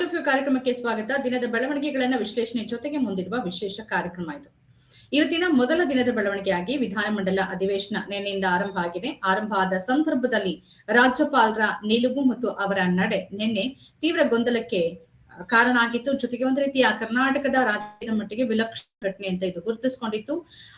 Point of view ಕಾರ್ಯಕ್ರಮಕ್ಕೆ ಸ್ವಾಗತ. ದಿನದ ಬೆಳವಣಿಗೆಗಳನ್ನ ವಿಶ್ಲೇಷಣೆ ಜೊತೆಗೆ ಮುಂದಿರುವ ವಿಶೇಷ ಕಾರ್ಯಕ್ರಮ ಇದು. ಇವತ್ತಿನ ಮೊದಲ ದಿನದ ಬೆಳವಣಿಗೆಯಾಗಿ ವಿಧಾನಮಂಡಲ ಅಧಿವೇಶನ ನಿನ್ನೆಯಿಂದ ಆರಂಭ ಆಗಿದೆ. ಆರಂಭ ಆದ ಸಂದರ್ಭದಲ್ಲಿ ರಾಜ್ಯಪಾಲರ ನಿಲುವು ಮತ್ತು ಅವರ ನಡೆ ನಿನ್ನೆ ತೀವ್ರ ಗೊಂದಲಕ್ಕೆ ಕಾರಣ ಆಗಿತ್ತು ಜೊತೆಗೆ ಒಂದು ರೀತಿಯ ಕರ್ನಾಟಕದ ರಾಜ್ಯದ ಮಟ್ಟಿಗೆ ವಿಲಕ್ಷಣ ಘಟನೆ ಅಂತ ಇದು ಗುರುತಿಸಿಕೊಂಡಿತ್ತು.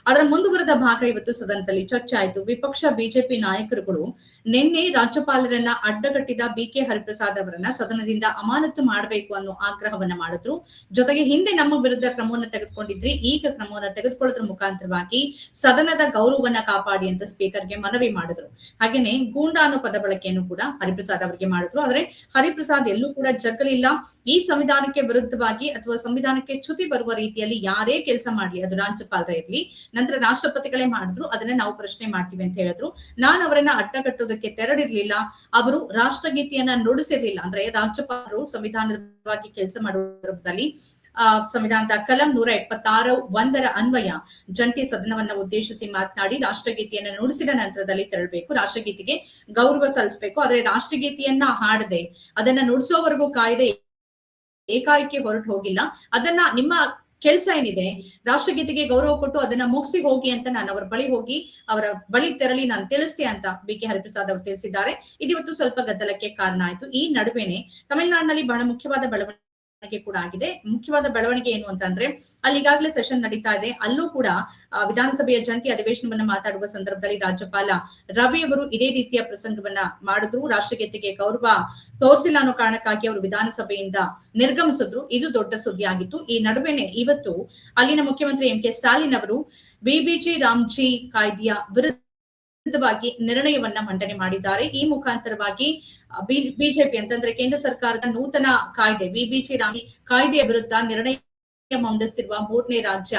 ಅದರ ಮುಂದುವರೆದ ಭಾಗ ಇವತ್ತು ಸದನದಲ್ಲಿ ಚರ್ಚೆ ಆಯಿತು. ವಿಪಕ್ಷ, ಬಿಜೆಪಿ ನಾಯಕರುಗಳು ನಿನ್ನೆ ರಾಜ್ಯಪಾಲರನ್ನ ಅಡ್ಡಗಟ್ಟಿದ ಬಿ ಕೆ ಹರಿಪ್ರಸಾದ್ ಅವರನ್ನ ಸದನದಿಂದ ಅಮಾನತು ಮಾಡಬೇಕು ಅನ್ನೋ ಆಗ್ರಹವನ್ನ ಮಾಡಿದ್ರು. ಜೊತೆಗೆ ಹಿಂದೆ ನಮ್ಮ ವಿರುದ್ಧ ಕ್ರಮವನ್ನು ತೆಗೆದುಕೊಂಡಿದ್ರಿ. ಈಗ ಕ್ರಮವನ್ನು ತೆಗೆದುಕೊಳ್ಳೋದ್ರ ಮುಖಾಂತರವಾಗಿ ಸದನದ ಗೌರವವನ್ನ ಕಾಪಾಡಿ ಅಂತ ಸ್ಪೀಕರ್ಗೆ ಮನವಿ ಮಾಡಿದ್ರು. ಹಾಗೇನೆ ಗೂಂಡಾನು ಪದ ಬಳಕೆಯನ್ನು ಕೂಡ ಹರಿಪ್ರಸಾದ್ ಅವರಿಗೆ ಮಾಡಿದ್ರು. ಆದ್ರೆ ಹರಿಪ್ರಸಾದ್ ಎಲ್ಲೂ ಕೂಡ ಜಗ್ಗಲಿಲ್ಲ. ಈ ಸಂವಿಧಾನಕ್ಕೆ ವಿರುದ್ಧವಾಗಿ ಅಥವಾ ಸಂವಿಧಾನಕ್ಕೆ ಚ್ಯುತಿ ಬರುವ ರೀತಿಯಲ್ಲಿ ಯಾರೇ ಕೆಲಸ ಮಾಡ್ಲಿ, ಅದು ರಾಜ್ಯಪಾಲರ ಇರ್ಲಿ. ನಂತರ ರಾಷ್ಟ್ರಪತಿಗಳೇ ಮಾಡಿದ್ರು, ಅದನ್ನ ನಾವು ಪ್ರಶ್ನೆ ಮಾಡ್ತೀವಿ ಅಂತ ಹೇಳಿದ್ರು. ನಾನು ಅವರನ್ನ ಅಡ್ಡಗಟ್ಟೋದಕ್ಕೆ ತೆರಳಿರ್ಲಿಲ್ಲ. ಅವರು ರಾಷ್ಟ್ರಗೀತೆಯನ್ನ ನುಡಿಸಿರ್ಲಿಲ್ಲ. ಅಂದ್ರೆ ರಾಜ್ಯಪಾಲರು ಸಂವಿಧಾನವಾಗಿ ಕೆಲಸ ಮಾಡುವ ಸಂದರ್ಭದಲ್ಲಿ ಆ, ಸಂವಿಧಾನದ ಕಲಂ ನೂರ ಎಪ್ಪತ್ತಾರು ಒಂದರ ಅನ್ವಯ, ಜಂಟಿ ಸದನವನ್ನ ಉದ್ದೇಶಿಸಿ ಮಾತನಾಡಿ ರಾಷ್ಟ್ರಗೀತೆಯನ್ನ ನುಡಿಸಿದ ನಂತರದಲ್ಲಿ ತೆರಳಬೇಕು. ರಾಷ್ಟ್ರಗೀತೆಗೆ ಗೌರವ ಸಲ್ಲಿಸಬೇಕು. ಆದ್ರೆ ರಾಷ್ಟ್ರಗೀತೆಯನ್ನ ಹಾಡದೆ, ಅದನ್ನ ನುಡಿಸೋವರೆಗೂ ಕಾಯ್ದೆ ಏಕಾಏಕಿ ಹೊರಟು ಹೋಗಿಲ್ಲ. ಅದನ್ನ ನಿಮ್ಮ ಕೆಲಸ ಏನಿದೆ, ರಾಷ್ಟ್ರಗೀತೆಗೆ ಗೌರವ ಕೊಟ್ಟು ಅದನ್ನ ಮುಗಿಸಿ ಹೋಗಿ ಅಂತ ನಾನು ಅವರ ಬಳಿ ಹೋಗಿ, ಅವರ ಬಳಿ ತೆರಳಿ ನಾನು ತಿಳಿಸ್ತೆ ಅಂತ ಬಿ ಕೆ ಹರಿಪ್ರಸಾದ್ ಅವರು ತಿಳಿಸಿದ್ದಾರೆ. ಇದಿವತ್ತು ಸ್ವಲ್ಪ ಗದ್ದಲಕ್ಕೆ ಕಾರಣ ಆಯ್ತು. ಈ ನಡುವೆನೆ ತಮಿಳುನಾಡಿನಲ್ಲಿ ಬಹಳ ಮುಖ್ಯವಾದ ಬೆಳವಣಿಗೆ ಕೂಡ ಆಗಿದೆ. ಮುಖ್ಯವಾದ ಬೆಳವಣಿಗೆ ಏನು ಅಂತಂದ್ರೆ ಅಲ್ಲಿ ಈಗಾಗಲೇ ಸೆಷನ್ ನಡೀತಾ ಇದೆ. ಅಲ್ಲೂ ಕೂಡ ವಿಧಾನಸಭೆಯ ಜಂಟಿ ಅಧಿವೇಶನವನ್ನ ಮಾತಾಡುವ ಸಂದರ್ಭದಲ್ಲಿ ರಾಜ್ಯಪಾಲ ರವಿ ಅವರು ಇದೇ ರೀತಿಯ ಪ್ರಸಂಗವನ್ನ ಮಾಡಿದ್ರು. ರಾಷ್ಟ್ರಗೀತೆಗೆ ಗೌರವ ತೋರಿಸಿಲ್ಲ ಅನ್ನೋ ಕಾರಣಕ್ಕಾಗಿ ಅವರು ವಿಧಾನಸಭೆಯಿಂದ ನಿರ್ಗಮಿಸಿದ್ರು. ಇದು ದೊಡ್ಡ ಸುದ್ದಿ ಆಗಿತ್ತು ಈ ನಡುವೆನೆ ಇವತ್ತು ಅಲ್ಲಿನ ಮುಖ್ಯಮಂತ್ರಿ ಎಂ ಕೆ ಸ್ಟಾಲಿನ್ ಅವರು ಬಿಬಿಜಿ ರಾಮ್ಜಿ ಕಾಯ್ದೆಯ ವಿರುದ್ಧವಾಗಿ ನಿರ್ಣಯವನ್ನ ಮಂಡನೆ ಮಾಡಿದ್ದಾರೆ. ಈ ಮುಖಾಂತರವಾಗಿ ಬಿಜೆಪಿ ಅಂತಂದ್ರೆ ಕೇಂದ್ರ ಸರ್ಕಾರದ ನೂತನ ಕಾಯ್ದೆ, ಬಿಬಿಜಿ ರಾಣಿ ಕಾಯ್ದೆಯ ವಿರುದ್ಧ ನಿರ್ಣಯ ಮಂಡಿಸುತ್ತಿರುವ ಮೂರನೇ ರಾಜ್ಯ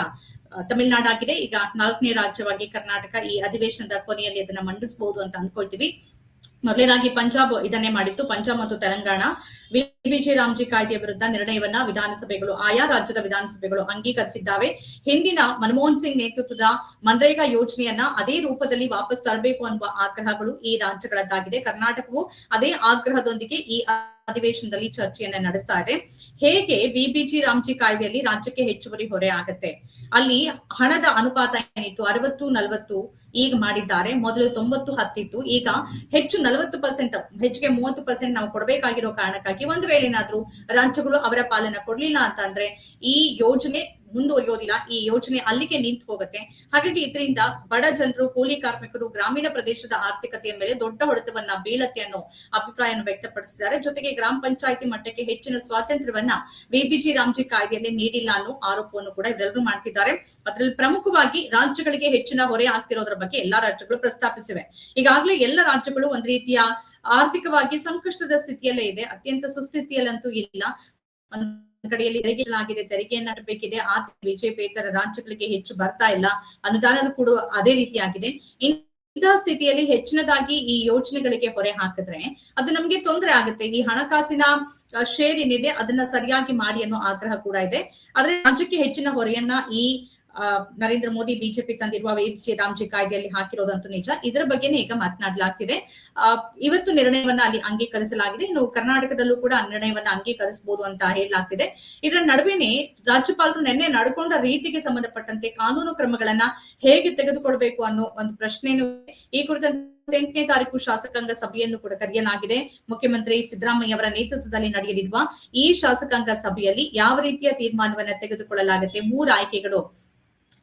ತಮಿಳುನಾಡಾಗಿದೆ. ಈಗ ನಾಲ್ಕನೇ ರಾಜ್ಯವಾಗಿ ಕರ್ನಾಟಕ ಈ ಅಧಿವೇಶನದ ಕೊನೆಯಲ್ಲಿ ಅದನ್ನ ಮಂಡಿಸಬಹುದು ಅಂತ ಅಂದ್ಕೊಳ್ತೀವಿ. ಮೊದಲನೇದಾಗಿ ಪಂಜಾಬ್ ಇದನ್ನೇ ಮಾಡಿತ್ತು. ಪಂಜಾಬ್ ಮತ್ತು ತೆಲಂಗಾಣ. ಬಿಬಿಜಿ ರಾಮ್ಜಿ ಕಾಯ್ದೆಯ ವಿರುದ್ಧ ನಿರ್ಣಯವನ್ನ ವಿಧಾನಸಭೆಗಳು, ಆಯಾ ರಾಜ್ಯದ ವಿಧಾನಸಭೆಗಳು ಅಂಗೀಕರಿಸಿದ್ದಾವೆ. ಹಿಂದಿನ ಮನಮೋಹನ್ ಸಿಂಗ್ ನೇತೃತ್ವದ ಮನ್ರೇಗಾ ಯೋಜನೆಯನ್ನ ಅದೇ ರೂಪದಲ್ಲಿ ವಾಪಸ್ ತರಬೇಕು ಅನ್ನುವ ಆಗ್ರಹಗಳು ಈ ರಾಜ್ಯಗಳದ್ದಾಗಿದೆ. ಕರ್ನಾಟಕವು ಅದೇ ಆಗ್ರಹದೊಂದಿಗೆ ಈ ಅಧಿವೇಶನದಲ್ಲಿ ಚರ್ಚೆಯನ್ನ ನಡೆಸ್ತಾ ಇದೆ. ಹೇಗೆ ಬಿಬಿಜಿ ರಾಮ್ಜಿ ಕಾಯ್ದೆಯಲ್ಲಿ ರಾಜ್ಯಕ್ಕೆ ಹೆಚ್ಚುವರಿ ಹೊರೆ ಆಗತ್ತೆ? ಅಲ್ಲಿ ಹಣದ ಅನುಪಾತ ಏನಿತ್ತು? ಅರವತ್ತು, ನಲವತ್ತು ಈಗ ಮಾಡಿದ್ದಾರೆ. ಮೊದಲು ತೊಂಬತ್ತು, ಹತ್ತಿತ್ತು. ಈಗ ಹೆಚ್ಚು ನಲವತ್ತು ಪರ್ಸೆಂಟ್ ಹೆಚ್ಚಿಗೆ ಮೂವತ್ತು ಪರ್ಸೆಂಟ್ ನಾವು ಕೊಡಬೇಕಾಗಿರೋ ಕಾರಣಕ್ಕಾಗಿ ಒಂದು ವೇಳೆ ಏನಾದ್ರೂ ರಾಜ್ಯಗಳು ಅವರ ಪಾಲನ ಕೊಡ್ಲಿಲ್ಲ ಅಂತಂದ್ರೆ ಈ ಯೋಜನೆ ಮುಂದುವರಿಯೋದಿಲ್ಲ ಈ ಯೋಜನೆ ಅಲ್ಲಿಗೆ ನಿಂತು ಹೋಗುತ್ತೆ. ಹಾಗಾಗಿ ಇದರಿಂದ ಬಡ ಜನರು, ಕೂಲಿ ಕಾರ್ಮಿಕರು, ಗ್ರಾಮೀಣ ಪ್ರದೇಶದ ಆರ್ಥಿಕತೆಯ ಮೇಲೆ ದೊಡ್ಡ ಹೊಡೆತವನ್ನ ಬೀಳತ್ತೆ ಅನ್ನೋ ಅಭಿಪ್ರಾಯವನ್ನು ವ್ಯಕ್ತಪಡಿಸಿದ್ದಾರೆ. ಜೊತೆಗೆ ಗ್ರಾಮ ಪಂಚಾಯತಿ ಮಟ್ಟಕ್ಕೆ ಹೆಚ್ಚಿನ ಸ್ವಾತಂತ್ರ್ಯವನ್ನ ಬಿಬಿಜಿ ರಾಮ್ಜಿ ಕಾಯ್ದೆಯಲ್ಲಿ ನೀಡಿಲ್ಲ ಅನ್ನೋ ಆರೋಪವನ್ನು ಕೂಡ ಇವರೆಲ್ಲರೂ ಮಾಡ್ತಿದ್ದಾರೆ. ಅದರಲ್ಲಿ ಪ್ರಮುಖವಾಗಿ ರಾಜ್ಯಗಳಿಗೆ ಹೆಚ್ಚಿನ ಹೊರೆ ಆಗ್ತಿರೋದ್ರ ಬಗ್ಗೆ ಎಲ್ಲಾ ರಾಜ್ಯಗಳು ಪ್ರಸ್ತಾಪಿಸಿವೆ. ಈಗಾಗಲೇ ಎಲ್ಲ ರಾಜ್ಯಗಳು ಒಂದ್ ರೀತಿಯ ಆರ್ಥಿಕವಾಗಿ ಸಂಕಷ್ಟದ ಸ್ಥಿತಿಯಲ್ಲೇ ಇದೆ. ಅತ್ಯಂತ ಸುಸ್ಥಿತಿಯಲ್ಲಂತೂ ಇಲ್ಲ. ಕಡೆಯಲ್ಲಿ ತೆರಿಗೆ ತೆರಿಗೆಯನ್ನ ಕಟ್ಟಬೇಕಿದೆ ಆ ಬಿಜೆಪಿಯೇತರ ರಾಜ್ಯಗಳಿಗೆ ಹೆಚ್ಚು ಬರ್ತಾ ಇಲ್ಲ. ಅನುದಾನ ಕೂಡ ಅದೇ ರೀತಿಯಾಗಿದೆ. ಇಂತಹ ಸ್ಥಿತಿಯಲ್ಲಿ ಹೆಚ್ಚಿನದಾಗಿ ಈ ಯೋಜನೆಗಳಿಗೆ ಹೊರೆ ಹಾಕಿದ್ರೆ ಅದು ನಮ್ಗೆ ತೊಂದರೆ ಆಗುತ್ತೆ. ಈ ಹಣಕಾಸಿನ ಶೇರ್ ಏನಿದೆ ಅದನ್ನ ಸರಿಯಾಗಿ ಮಾಡಿ ಅನ್ನೋ ಆಗ್ರಹ ಕೂಡ ಇದೆ. ಆದ್ರೆ ರಾಜ್ಯಕ್ಕೆ ಹೆಚ್ಚಿನ ಹೊರೆಯನ್ನ ಈ ನರೇಂದ್ರ ಮೋದಿ ಬಿಜೆಪಿ ತಂದಿರುವ ವಿಜಿ ರಾಮ್ಜಿ ಕಾಯ್ದೆಯಲ್ಲಿ ಹಾಕಿರೋದಂತೂ ನಿಜ. ಇದರ ಬಗ್ಗೆನೇ ಈಗ ಮಾತನಾಡಲಾಗ್ತಿದೆ. ಇವತ್ತು ನಿರ್ಣಯವನ್ನ ಅಲ್ಲಿ ಅಂಗೀಕರಿಸಲಾಗಿದೆ. ಇನ್ನು ಕರ್ನಾಟಕದಲ್ಲೂ ಕೂಡ ನಿರ್ಣಯವನ್ನ ಅಂಗೀಕರಿಸಬಹುದು ಅಂತ ಹೇಳಲಾಗ್ತಿದೆ. ಇದರ ನಡುವೆನೆ ರಾಜ್ಯಪಾಲರು ನಿನ್ನೆ ನಡ್ಕೊಂಡ ರೀತಿಗೆ ಸಂಬಂಧಪಟ್ಟಂತೆ ಕಾನೂನು ಕ್ರಮಗಳನ್ನ ಹೇಗೆ ತೆಗೆದುಕೊಳ್ಬೇಕು ಅನ್ನೋ ಒಂದು ಪ್ರಶ್ನೆನೂ ಈ ಕುರಿತಂತೆ ಎಂಟನೇ ತಾರೀಕು ಶಾಸಕಾಂಗ ಸಭೆಯನ್ನು ಕೂಡ ಕರೆಯಲಾಗಿದೆ. ಮುಖ್ಯಮಂತ್ರಿ ಸಿದ್ದರಾಮಯ್ಯ ಅವರ ನೇತೃತ್ವದಲ್ಲಿ ನಡೆಯಲಿರುವ ಈ ಶಾಸಕಾಂಗ ಸಭೆಯಲ್ಲಿ ಯಾವ ರೀತಿಯ ತೀರ್ಮಾನವನ್ನ ತೆಗೆದುಕೊಳ್ಳಲಾಗುತ್ತೆ? ಮೂರು ಆಯ್ಕೆಗಳು.